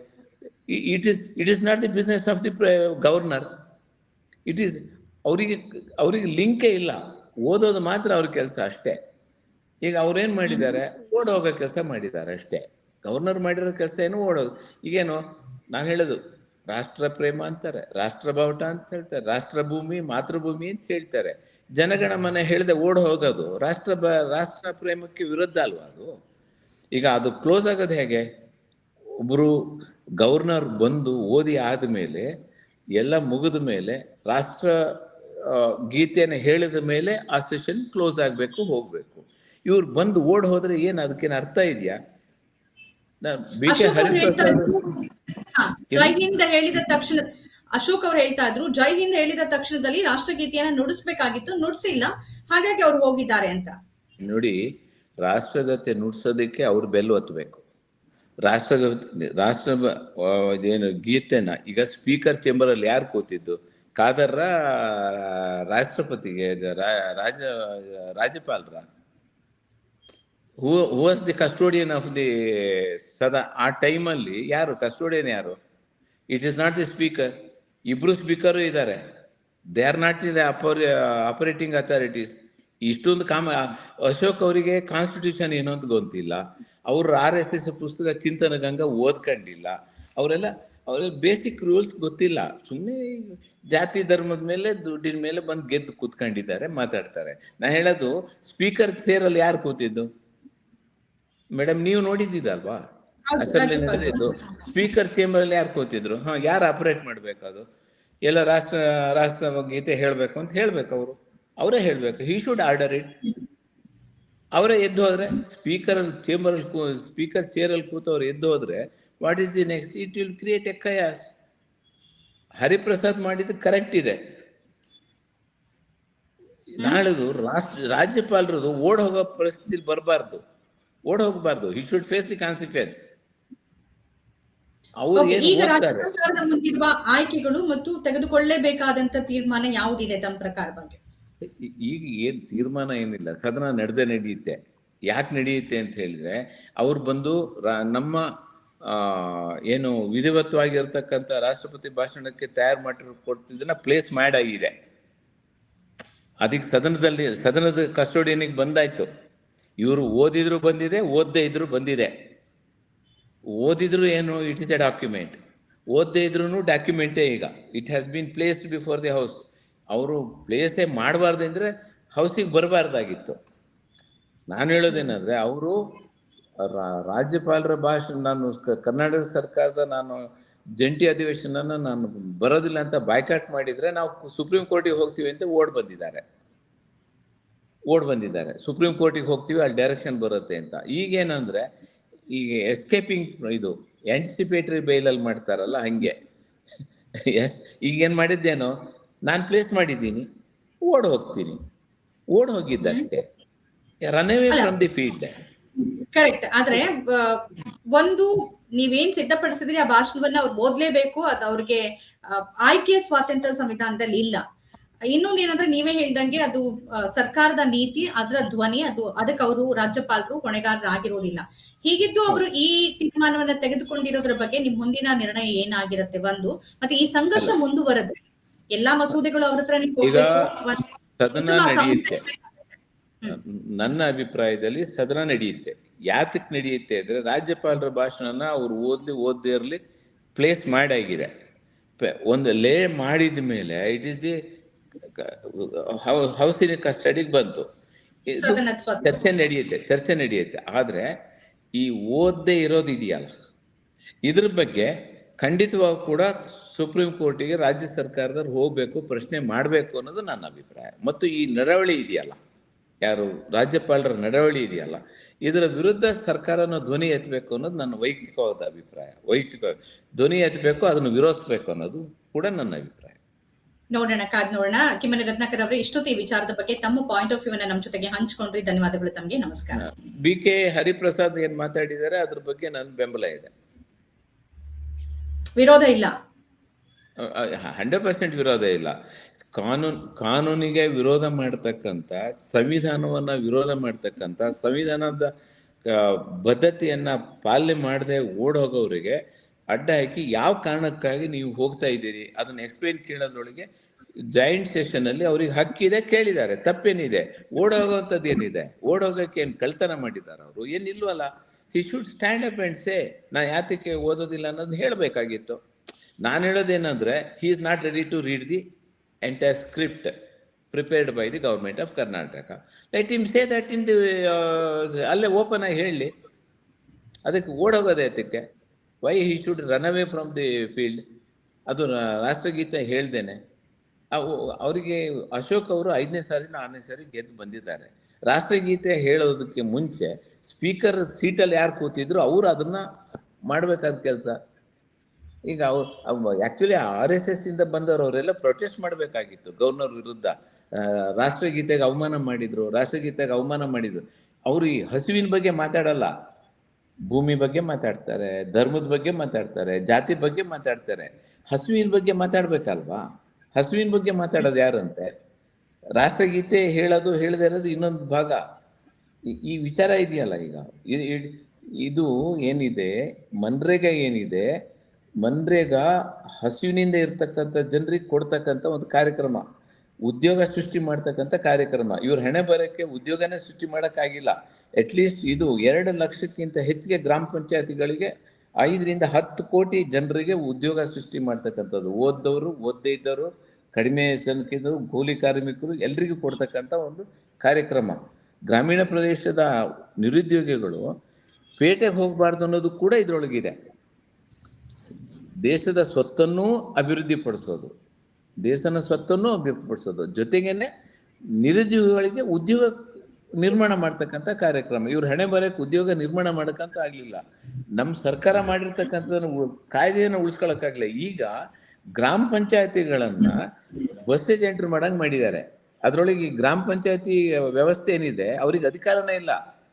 It is it is not the business of the governor it is ಅವರಿಗೆ ಅವರಿಗೆ ಲಿಂಕೇ ಇಲ್ಲ. ಓದೋದು ಮಾತ್ರ ಅವ್ರ ಕೆಲಸ ಅಷ್ಟೇ. ಈಗ ಅವ್ರೇನು ಮಾಡಿದ್ದಾರೆ? ಓಡ್ ಹೋಗೋ ಕೆಲಸ ಮಾಡಿದ್ದಾರೆ ಅಷ್ಟೇ. ಗವರ್ನರ್ ಮಾಡಿರೋ ಕೆಲಸ ಏನು ಓಡೋದು ಈಗೇನು, ನಾನು ಹೇಳೋದು, ರಾಷ್ಟ್ರ ಪ್ರೇಮ ಅಂತಾರೆ, ರಾಷ್ಟ್ರ ಬಾವುಟ ಅಂತ ಹೇಳ್ತಾರೆ, ರಾಷ್ಟ್ರ ಭೂಮಿ, ಮಾತೃಭೂಮಿ ಅಂತ ಹೇಳ್ತಾರೆ. ಜನಗಣ ಮನೆ ಹೇಳ್ದೆ ಓಡ್ ಹೋಗೋದು, ರಾಷ್ಟ್ರ ರಾಷ್ಟ್ರ ಪ್ರೇಮಕ್ಕೆ ವಿರುದ್ಧ ಅಲ್ವಾ ಅದು? ಈಗ ಅದು ಕ್ಲೋಸ್ ಆಗೋದು ಹೇಗೆ? ಒಬ್ಬರು ಗವರ್ನರ್ ಬಂದು ಓದಿ ಆದಮೇಲೆ ಎಲ್ಲ ಮುಗಿದ ಮೇಲೆ ರಾಷ್ಟ್ರ ಗೀತೆಯನ್ನು ಹೇಳಿದ ಮೇಲೆ ಆ ಸೆಷನ್ ಕ್ಲೋಸ್ ಆಗಬೇಕು ಹೋಗಬೇಕು. ಇವ್ರು ಬಂದು ಓಡ್ ಹೋದ್ರೆ ಏನು ಅದಕ್ಕೇನು ಅರ್ಥ ಇದೆಯಾ? ಬಿ ಕೆ ಅಶೋಕ್ ಅವ್ರು ಹರಿಪ್ರಸಾದ್ ಜೈ ಹಿಂದ್ ಹೇಳಿದ ತಕ್ಷಣ ಅಶೋಕ್ ಅವ್ರು ಹೇಳ್ತಾ ಇದ್ರು ಜೈ ಹಿಂದ್ ಹೇಳಿದ ತಕ್ಷಣದಲ್ಲಿ ರಾಷ್ಟ್ರಗೀತೆಯನ್ನ ನುಡಿಸ್ಬೇಕಾಗಿತ್ತು ನುಡಿಸಿಲ್ಲ ಹಾಗಾಗಿ ಅವ್ರು ಹೋಗಿದ್ದಾರೆ ಅಂತ. ನೋಡಿ ರಾಷ್ಟ್ರಗತೆ ನುಡ್ಸೋದಕ್ಕೆ ಅವ್ರು ಬೆಲ್ ಒತ್ತಬೇಕು ರಾಷ್ಟ್ರ ಆ, ಇದೇನು ಗೀತೆನ ಈಗ ಸ್ಪೀಕರ್ ಚೇಂಬರ್ ಅಲ್ಲಿ ಯಾರು ಕೂತಿದ್ದು? ಕಾದರ್ರ ರಾಷ್ಟ್ರಪತಿಗೆ ರಾಜ ರಾಜ್ಯಪಾಲರ? Who was the custodian of the ಸದಾ ಆ ಟೈಮಲ್ಲಿ ಯಾರು ಕಸ್ಟೋಡಿಯನ್ ಯಾರು? It is not the speaker ಇಬ್ರು ಸ್ಪೀಕರು ಇದ್ದಾರೆ. They are not the operating authorities ಇಷ್ಟೊಂದು ಕಾಮ ಅಶೋಕ್ ಅವರಿಗೆ ಕಾನ್ಸ್ಟಿಟ್ಯೂಷನ್ ಏನೋ ಅಂತ ಗೊತ್ತಿಲ್ಲ. ಅವರು ಆರ್ ಎಸ್ ಎಸ್ ಪುಸ್ತಕ ಚಿಂತನ ಗಂಗಾ ಓದ್ಕೊಂಡಿಲ್ಲ. ಅವರೆಲ್ಲ ಅವರೆಲ್ಲ ಬೇಸಿಕ್ ರೂಲ್ಸ್ ಗೊತ್ತಿಲ್ಲ. ಸುಮ್ಮನೆ ಜಾತಿ ಧರ್ಮದ ಮೇಲೆ ದುಡ್ಡಿನ ಮೇಲೆ ಬಂದು ಗೆದ್ದು ಕೂತ್ಕೊಂಡಿದ್ದಾರೆ ಮಾತಾಡ್ತಾರೆ. ನಾ ಹೇಳೋದು ಸ್ಪೀಕರ್ ಚೇರಲ್ಲಿ ಯಾರು ಕೂತಿದ್ದು? ಮೇಡಮ್ ನೀವು ನೋಡಿದ್ದೀರಲ್ವಾ? ಅಸೆಂಬ್ಲಿ. ನಡೆದಿದ್ದು. ಸ್ಪೀಕರ್ ಚೇಂಬರ್ ಅಲ್ಲಿ ಯಾರು ಕೂತಿದ್ರು? ಹಾ ಯಾರು ಆಪರೇಟ್ ಮಾಡ್ಬೇಕು ಅದು ಎಲ್ಲ ರಾಷ್ಟ್ರ ರಾಷ್ಟ್ರ ಗೀತೆ ಹೇಳ್ಬೇಕು ಅಂತ ಹೇಳ್ಬೇಕು ಅವರು. ಅವರೇ ಹೇಳ್ಬೇಕು ಹಿ ಶುಡ್ ಆರ್ಡರ್ ಇಟ್ ಅವರೇ ಎದ್ದು ಹೋದ್ರೆ ಸ್ಪೀಕರ್ ಚೇಂಬರ್ ಅಲ್ಲಿ ಕೂ ಸ್ಪೀಕರ್ ಚೇರ್ ಅಲ್ಲಿ ಕೂತವ್ರು ಎದ್ದು ಹೋದ್ರೆ what is the next it will create a chaos Hariprasad ಮಾಡಿದ್ದು ಕರೆಕ್ಟ್ ಇದೆ. ನಾಳೆದು ರಾಷ್ಟ್ರ ರಾಜ್ಯಪಾಲರದು ಓಡ್ ಹೋಗೋ ಪರಿಸ್ಥಿತಿ ಬರಬಾರ್ದು. ಓಡ್ ಹೋಗಬಾರ್ದು. He should face the consequence ಅವರು ಮುಂದಿರುವ ಆಯ್ಕೆಗಳು ಮತ್ತು ತೆಗೆದುಕೊಳ್ಳಲೇಬೇಕಾದಂತ ತೀರ್ಮಾನ ಯಾವುದಿದೆ ತಮ್ಮ ಪ್ರಕಾರವಾಗಿ ಈ- ಈಗ ಏನು ತೀರ್ಮಾನ ಏನಿಲ್ಲ, ಸದನ ನಡೆದೇ ನಡೆಯುತ್ತೆ. ಯಾಕೆ ನಡೆಯುತ್ತೆ ಅಂತ ಹೇಳಿದ್ರೆ, ಅವ್ರು ಬಂದು ನಮ್ಮ ಏನು ವಿಧಿವತ್ವಾಗಿರ್ತಕ್ಕಂಥ ರಾಷ್ಟ್ರಪತಿ ಭಾಷಣಕ್ಕೆ ತಯಾರು ಮಾಡಿರೋ ಕೊಡ್ತಿದ್ದನ್ನ ಪ್ಲೇಸ್ ಮಾಡಾಗಿದೆ. ಅದಕ್ಕೆ ಸದನದಲ್ಲಿ, ಸದನದ ಕಸ್ಟೋಡಿಯನಿಗೆ ಬಂದಾಯ್ತು. ಇವರು ಓದಿದ್ರು ಬಂದಿದೆ, ಓದದೇ ಇದ್ರು ಬಂದಿದೆ. ಓದಿದ್ರು ಏನು ಇಟ್ ಇಸ್ ಎ ಡಾಕ್ಯುಮೆಂಟ್ ಓದದೇ ಇದ್ರು ಡಾಕ್ಯುಮೆಂಟೇ ಈಗ. It has been placed before the house ಅವರು ಪ್ಲೇಸೇ ಮಾಡಬಾರ್ದು ಹೌಸಿಗೆ ಬರಬಾರ್ದಾಗಿತ್ತು. ನಾನು ಹೇಳೋದೇನಂದ್ರೆ ಅವರು ರಾಜ್ಯಪಾಲರ ಭಾಷಣ ನಾನು ಕರ್ನಾಟಕ ಸರ್ಕಾರದ ನಾನು ಜಂಟಿ ಅಧಿವೇಶನನ ನಾನು ಬರೋದಿಲ್ಲ ಅಂತ ಬಾಯ್ಕಾಟ್ ಮಾಡಿದ್ರೆ ನಾವು ಸುಪ್ರೀಂ ಕೋರ್ಟಿಗೆ ಹೋಗ್ತೀವಿ ಅಂತ ಓಡ್ ಬಂದಿದ್ದಾರೆ. ಓಡ್ ಬಂದಿದ್ದಾರೆ. ಸುಪ್ರೀಂ ಕೋರ್ಟಿಗೆ ಹೋಗ್ತೀವಿ, ಅಲ್ಲಿ ಡೈರೆಕ್ಷನ್ ಬರುತ್ತೆ ಅಂತ. ಈಗೇನಂದ್ರೆ ಈಗ ಎಸ್ಕೇಪಿಂಗ್ ಇದು ಆಂಟಿಸಿಪೇಟರಿ ಬೈಲಲ್ಲಿ ಮಾಡ್ತಾರಲ್ಲ ಹಂಗೆ. ಎಸ್ ಈಗೇನು ಮಾಡಿದ್ದೇನೋ? ನಾನು ಪ್ಲೇಸ್ ಮಾಡಿದ್ದೀನಿ ಓಡ್ ಹೋಗ್ತೀನಿ. ಓಡ್ ಹೋಗಿದ್ದಷ್ಟೇ. Run away from the field correct ಆದ್ರೆ ಒಂದು ನೀವೇನ್ ಸಿದ್ಧಪಡಿಸಿದ್ರಿ ಆ ಭಾಷಣವನ್ನ ಅವ್ರು ಓದ್ಲೇಬೇಕು ಅದು ಅವ್ರಿಗೆ ಆಯ್ಕೆಯ ಸ್ವಾತಂತ್ರ್ಯ ಸಂವಿಧಾನದಲ್ಲಿ ಇಲ್ಲ. ಇನ್ನೊಂದು ಏನಂದ್ರೆ ನೀವೇ ಹೇಳ್ದಂಗೆ ಅದು ಸರ್ಕಾರದ ನೀತಿ ಅದರ ಧ್ವನಿ ಅದು ಅದಕ್ಕೆ ಅವರು ರಾಜ್ಯಪಾಲರು ಹೊಣೆಗಾರರಾಗಿರೋದಿಲ್ಲ ಹೀಗಿದ್ದು ಅವರು ಈ ತೀರ್ಮಾನವನ್ನ ತೆಗೆದುಕೊಂಡಿರೋದ್ರ ಬಗ್ಗೆ ನಿಮ್ ಮುಂದಿನ ನಿರ್ಣಯ ಏನಾಗಿರುತ್ತೆ ಒಂದು ಮತ್ತೆ ಈ ಸಂಘರ್ಷ ಮುಂದುವರೆದ್ರೆ? ಎಲ್ಲಾ ಮಸೂದೆಗಳು ಅವ್ರ ಹತ್ರ ಈಗ ಸದನ ನಡೆಯುತ್ತೆ. ನನ್ನ ಅಭಿಪ್ರಾಯದಲ್ಲಿ ಸದನ ನಡೆಯುತ್ತೆ. ಯಾತಕ್ ನಡೆಯುತ್ತೆ ಅಂದ್ರೆ ರಾಜ್ಯಪಾಲರ ಭಾಷಣನ ಅವ್ರು ಓದ್ಲಿ ಓದದೇ ಇರಲಿ ಪ್ಲೇಸ್ ಮಾಡಾಗಿದೆ. ಒಂದು ಲೇ ಮಾಡಿದ ಮೇಲೆ ಇಟ್ ಇಸ್ ದಿ ಹೌಸಿನ ಕಸ್ಟಡಿಗೆ ಬಂತು. ಚರ್ಚೆ ನಡೆಯುತ್ತೆ ಚರ್ಚೆ ನಡೆಯುತ್ತೆ. ಆದ್ರೆ ಈ ಓದದೇ ಇರೋದಿದೆಯಲ್ಲ. ಇದ್ರ ಬಗ್ಗೆ ಖಂಡಿತವಾಗ ಕೂಡ ಸುಪ್ರೀಂ ಕೋರ್ಟಿಗೆ ರಾಜ್ಯ ಸರ್ಕಾರದವ್ರು ಹೋಗಬೇಕು ಪ್ರಶ್ನೆ ಮಾಡಬೇಕು ಅನ್ನೋದು ನನ್ನ ಅಭಿಪ್ರಾಯ. ಮತ್ತು ಈ ನಡವಳಿ ಇದೆಯಲ್ಲ ಯಾರು ರಾಜ್ಯಪಾಲರ ನಡವಳಿ ಇದೆಯಲ್ಲ ಇದರ ವಿರುದ್ಧ ಸರ್ಕಾರನ ಧ್ವನಿ ಎತ್ತಬೇಕು ಅನ್ನೋದು ನನ್ನ ವೈಯಕ್ತಿಕವಾದ ಅಭಿಪ್ರಾಯ. ವೈಯಕ್ತಿಕ ಧ್ವನಿ ಎತ್ತಬೇಕು ಅದನ್ನು ವಿರೋಧಿಸಬೇಕು ಅನ್ನೋದು ಕೂಡ ನನ್ನ ಅಭಿಪ್ರಾಯ. ನೋಡೋಣ ಕಾದ್ ನೋಡೋಣ. ಕಿಮ್ಮನೆ ರತ್ನಾಕರ್ ಅವರು ಇಷ್ಟೊತ್ತು ಈ ವಿಚಾರದ ಬಗ್ಗೆ ತಮ್ಮ ಪಾಯಿಂಟ್ ಆಫ್ ವ್ಯೂ ನಮ್ಮ ಜೊತೆಗೆ ಹಂಚ್ಕೊಂಡ್ರಿ. ಧನ್ಯವಾದಗಳು ತಮಗೆ. ನಮಸ್ಕಾರ. ಬಿ ಕೆ ಹರಿಪ್ರಸಾದ್ ಏನ್ ಮಾತಾಡಿದ್ದಾರೆ ಅದ್ರ ಬಗ್ಗೆ ನನ್ನ ಬೆಂಬಲ ಇದೆ. ವಿರೋಧ ಇಲ್ಲ. ಹಂಡ್ರೆಡ್ ಪರ್ಸೆಂಟ್ ವಿರೋಧ ಇಲ್ಲ. ಕಾನೂನ್, ಕಾನೂನಿಗೆ ವಿರೋಧ ಮಾಡ್ತಕ್ಕಂಥ, ಸಂವಿಧಾನವನ್ನ ವಿರೋಧ ಮಾಡ್ತಕ್ಕಂಥ, ಸಂವಿಧಾನದ ಬದ್ಧತೆಯನ್ನು ಪಾಲನೆ ಮಾಡದೆ ಓಡ್ ಹೋಗೋರಿಗೆ ಅಡ್ಡ ಹಾಕಿ ಯಾವ ಕಾರಣಕ್ಕಾಗಿ ನೀವು ಹೋಗ್ತಾ ಇದ್ದೀರಿ, ಅದನ್ನ ಎಕ್ಸ್ಪ್ಲೈನ್ ಕೇಳೋದ್ರೊಳಗೆ ಜಾಯಿಂಟ್ ಸೆಷನ್ ಅಲ್ಲಿ ಅವ್ರಿಗೆ ಹಕ್ಕಿದೆ, ಕೇಳಿದ್ದಾರೆ, ತಪ್ಪೇನಿದೆ, ಓಡೋಗೋಂಥದ್ದು ಏನಿದೆ, ಓಡೋಗಕ್ಕೆ ಏನು ಕಳ್ತನ ಮಾಡಿದ್ದಾರೆ ಅವರು ಏನಿಲ್ವಲ್ಲ he should stand up and say ನಾ ಯಾತಕ್ಕೆ ಓದೋದಿಲ್ಲ ಅನ್ನೋದು ಹೇಳಬೇಕಾಗಿತ್ತು. ನಾನು ಹೇಳೋದೇನಂದ್ರೆ he is not ready to read the entire script prepared by the government of Karnataka let him say that in the ಅಲ್ಲೇ ಓಪನ್ ಆಗಿ ಹೇಳಿ. ಅದಕ್ಕೆ ಓಡೋಗೋದೆ ಅದಕ್ಕೆ. Why he should run away from the field ಅದು ರಾಷ್ಟ್ರಗೀತೆ ಹೇಳ್ದೇನೆ. ಅವು ಅವರಿಗೆ ಅಶೋಕ್ ಅವರು ಐದನೇ ಸಾರಿ ಆರನೇ ಸಾರಿ ಗೆದ್ದು ಬಂದಿದ್ದಾರೆ. ರಾಷ್ಟ್ರಗೀತೆ ಹೇಳೋದಕ್ಕೆ ಮುಂಚೆ ಸ್ಪೀಕರ್ ಸೀಟಲ್ಲಿ ಯಾರು ಕೂತಿದ್ರು ಅವರು ಅದನ್ನ ಮಾಡಬೇಕಾದ ಕೆಲಸ. ಈಗ ಅವ್ರು ಆಕ್ಚುಲಿ ಆರ್ ಎಸ್ ಎಸ್ ಇಂದ ಬಂದವರು ಅವರೆಲ್ಲ ಪ್ರೊಟೆಸ್ಟ್ ಮಾಡಬೇಕಾಗಿತ್ತು. ಗವರ್ನರ್ ವಿರುದ್ಧ. ರಾಷ್ಟ್ರಗೀತೆಗೆ ಅವಮಾನ ಮಾಡಿದ್ರು, ರಾಷ್ಟ್ರಗೀತೆಗೆ ಅವಮಾನ ಮಾಡಿದ್ರು. ಅವರು ಈ ಹಸುವಿನ ಬಗ್ಗೆ ಮಾತಾಡಲ್ಲ. ಭೂಮಿ ಬಗ್ಗೆ ಮಾತಾಡ್ತಾರೆ, ಧರ್ಮದ ಬಗ್ಗೆ ಮಾತಾಡ್ತಾರೆ, ಜಾತಿ ಬಗ್ಗೆ ಮಾತಾಡ್ತಾರೆ. ಹಸುವಿನ ಬಗ್ಗೆ ಮಾತಾಡ್ಬೇಕಲ್ವಾ? ಹಸುವಿನ ಬಗ್ಗೆ ಮಾತಾಡೋದು ಯಾರಂತೆ? ರಾಷ್ಟ್ರಗೀತೆ ಹೇಳೋದು, ಹೇಳದೆ ಇರೋದು ಇನ್ನೊಂದು ಭಾಗ. ಈ- ವಿಚಾರ ಇದೆಯಲ್ಲ ಈಗ. ಇದು ಏನಿದೆ? ಮನ್ರೇಗಾ ಏನಿದೆ? ಮನ್ರೇಗಾ ಹಸಿವಿನಿಂದ ಇರ್ತಕ್ಕಂಥ ಜನರಿಗೆ ಕೊಡ್ತಕ್ಕಂಥ ಒಂದು ಕಾರ್ಯಕ್ರಮ. ಉದ್ಯೋಗ ಸೃಷ್ಟಿ ಮಾಡ್ತಕ್ಕಂಥ ಕಾರ್ಯಕ್ರಮ. ಇವ್ರ ಹೆಣೆ ಬರೋಕ್ಕೆ ಉದ್ಯೋಗನೇ ಸೃಷ್ಟಿ ಮಾಡೋಕ್ಕಾಗಿಲ್ಲ. ಅಟ್ಲೀಸ್ಟ್ ಇದು ಎರಡು ಲಕ್ಷಕ್ಕಿಂತ ಹೆಚ್ಚಿಗೆ ಗ್ರಾಮ ಪಂಚಾಯತಿಗಳಿಗೆ ಐದರಿಂದ ಹತ್ತು ಕೋಟಿ ಜನರಿಗೆ ಉದ್ಯೋಗ ಸೃಷ್ಟಿ ಮಾಡ್ತಕ್ಕಂಥದ್ದು. ಓದ್ದವರು, ಓದ್ದೇ ಇದ್ದವರು, ಕಡಿಮೆ ಸಂಖ್ಯೆದವರು ಕೂಲಿ ಕಾರ್ಮಿಕರು ಎಲ್ರಿಗೂ ಕೊಡ್ತಕ್ಕಂಥ ಒಂದು ಕಾರ್ಯಕ್ರಮ. ಗ್ರಾಮೀಣ ಪ್ರದೇಶದ ನಿರುದ್ಯೋಗಿಗಳು ಪೇಟೆಗೆ ಹೋಗಬಾರ್ದು ಅನ್ನೋದು ಕೂಡ ಇದರೊಳಗಿದೆ. ದೇಶದ ಸ್ವತ್ತನ್ನೂ ಅಭಿವೃದ್ಧಿಪಡಿಸೋದು. ದೇಶದ ಸ್ವತ್ತನ್ನು ಅಭಿವೃದ್ಧಿಪಡಿಸೋದು. ಜೊತೆಗೇನೆ ನಿರುದ್ಯೋಗಿಗಳಿಗೆ ಉದ್ಯೋಗ ನಿರ್ಮಾಣ ಮಾಡ್ತಕ್ಕಂಥ ಕಾರ್ಯಕ್ರಮ. ಇವ್ರು ಹಣೆ ಬರಕ್ಕೆ ಉದ್ಯೋಗ ನಿರ್ಮಾಣ ಮಾಡೋಕ್ಕಂತ ಆಗಲಿಲ್ಲ. ನಮ್ಮ ಸರ್ಕಾರ ಮಾಡಿರ್ತಕ್ಕಂಥದನ್ನು ಉ- ಕಾಯ್ದೆಯನ್ನು ಉಳಿಸ್ಕೊಳಕ್ಕಾಗಲಿಲ್ಲ. ಈಗ ಗ್ರಾಮ ಪಂಚಾಯತಿಗಳನ್ನ ಬಸ್ ಏಜೆಂಟ್ರು ಮಾಡಂಗೆ ಮಾಡಿದ್ದಾರೆ. ಅದರೊಳಗೆ ಈ ಗ್ರಾಮ ಪಂಚಾಯತಿ ವ್ಯವಸ್ಥೆ ಏನಿದೆ, ಅವ್ರಿಗೆ ಅಧಿಕಾರನೇ ಇಲ್ಲ.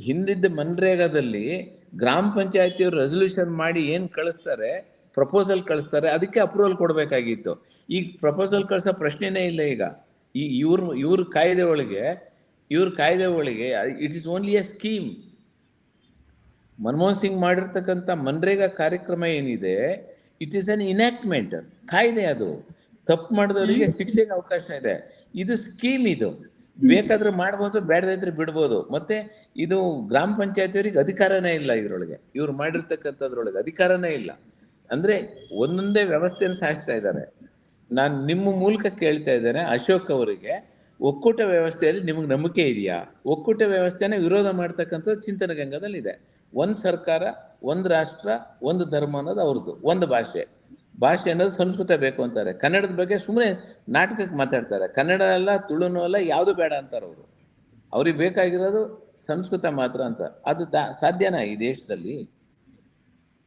ಹಿಂದಿದ್ದ ಮನ್ರೇಗಾದಲ್ಲಿ ಗ್ರಾಮ ಪಂಚಾಯತಿಯವರು ರೆಸೊಲ್ಯೂಷನ್ ಮಾಡಿ ಏನು ಕಳಿಸ್ತಾರೆ ಪ್ರಪೋಸಲ್ ಕಳಿಸ್ತಾರೆ ಅದಕ್ಕೆ ಅಪ್ರೂವಲ್ ಕೊಡಬೇಕಾಗಿತ್ತು. ಈಗ ಪ್ರಪೋಸಲ್ ಕಳಿಸೋ ಪ್ರಶ್ನೆನೇ ಇಲ್ಲ ಈಗ. ಈ ಇವ್ರ ಇವ್ರ ಕಾಯ್ದೆ ಒಳಗೆ ಇವ್ರ ಕಾಯ್ದೆ ಒಳಗೆ it is only a scheme Manmohan Singh ಮಾಡಿರ್ತಕ್ಕಂಥ ಮನ್ರೇಗಾ ಕಾರ್ಯಕ್ರಮ ಏನಿದೆ ಇಟ್ ಈಸ್ ಅನ್ ಇನ್ಯಾಕ್ಟ್ಮೆಂಟ್ ಕಾಯ್ದೆ ಅದು. ತಪ್ಪು ಮಾಡಿದವರಿಗೆ ಶಿಕ್ಷೆಗೆ ಅವಕಾಶ ಇದೆ. ಇದು ಸ್ಕೀಮ್ ಇದು. ಬೇಕಾದ್ರೆ ಮಾಡ್ಬೋದು ಬೇಡದಿದ್ರೆ ಬಿಡ್ಬೋದು. ಮತ್ತೆ ಇದು ಗ್ರಾಮ ಪಂಚಾಯತಿಯವರಿಗೆ ಅಧಿಕಾರನೇ ಇಲ್ಲ ಇದರೊಳಗೆ. ಇವ್ರು ಮಾಡಿರ್ತಕ್ಕಂಥದ್ರೊಳಗೆ ಅಧಿಕಾರನೇ ಇಲ್ಲ. ಅಂದ್ರೆ ಒಂದೊಂದೇ ವ್ಯವಸ್ಥೆಯನ್ನು ಸಾಯಿಸ್ತಾ ಇದ್ದಾರೆ. ನಾನು ನಿಮ್ಮ ಮೂಲಕ ಕೇಳ್ತಾ ಇದ್ದೇನೆ, ಅಶೋಕ್ ಅವರಿಗೆ, ಒಕ್ಕೂಟ ವ್ಯವಸ್ಥೆಯಲ್ಲಿ ನಿಮಗೆ ನಂಬಿಕೆ ಇದೆಯಾ? ಒಕ್ಕೂಟ ವ್ಯವಸ್ಥೆನ ವಿರೋಧ ಮಾಡ್ತಕ್ಕಂಥದ್ದು ಚಿಂತನ ಗಂಗದಲ್ಲಿ ಇದೆ ಒಂದು ಸರ್ಕಾರ, ಒಂದು ರಾಷ್ಟ್ರ, ಒಂದು ಧರ್ಮ ಅನ್ನೋದು ಅವ್ರದ್ದು ಒಂದು ಭಾಷೆ. ಭಾಷೆ ಅನ್ನೋದು ಸಂಸ್ಕೃತ ಬೇಕು ಅಂತಾರೆ. ಕನ್ನಡದ ಬಗ್ಗೆ ಸುಮ್ಮನೆ ನಾಟಕಕ್ಕೆ ಮಾತಾಡ್ತಾರೆ. ಕನ್ನಡ ಅಲ್ಲ ತುಳುನೂ ಅಲ್ಲ ಯಾವುದು ಬೇಡ ಅಂತಾರೆ ಅವರು. ಅವ್ರಿಗೆ ಬೇಕಾಗಿರೋದು ಸಂಸ್ಕೃತ ಮಾತ್ರ ಅಂತ. ಅದು ಸಾಧ್ಯನ ಈ ದೇಶದಲ್ಲಿ?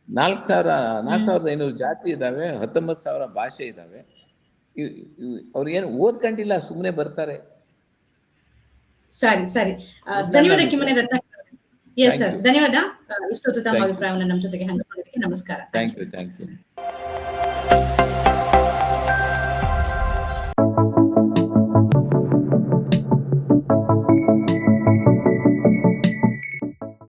ನಾಲ್ಕು ಸಾವಿರ ನಾಲ್ಕು ಸಾವಿರದ ಐನೂರು ಜಾತಿ ಇದ್ದಾವೆ ಹತ್ತೊಂಬತ್ತು ಸಾವಿರ ಭಾಷೆ ಇದ್ದಾವೆ ಅವ್ರು ಏನು ಓದ್ಕೊಂಡಿಲ್ಲ ಸುಮ್ಮನೆ ಬರ್ತಾರೆ. ಸರಿ ಸರಿ. ಧನ್ಯವಾದ ಕಿಮ್ಮನೆ ರತ್ನ. ಎಸ್ ಸರ್ ಧನ್ಯವಾದ. ಇಷ್ಟೊತ್ತು ತಮ್ಮ ಅಭಿಪ್ರಾಯವನ್ನು ನಮ್ಮ ಜೊತೆಗೆ ಹಂಚಿಕೊಂಡಿದ್ದಕ್ಕೆ ನಮಸ್ಕಾರ. Thank you thank you Bye.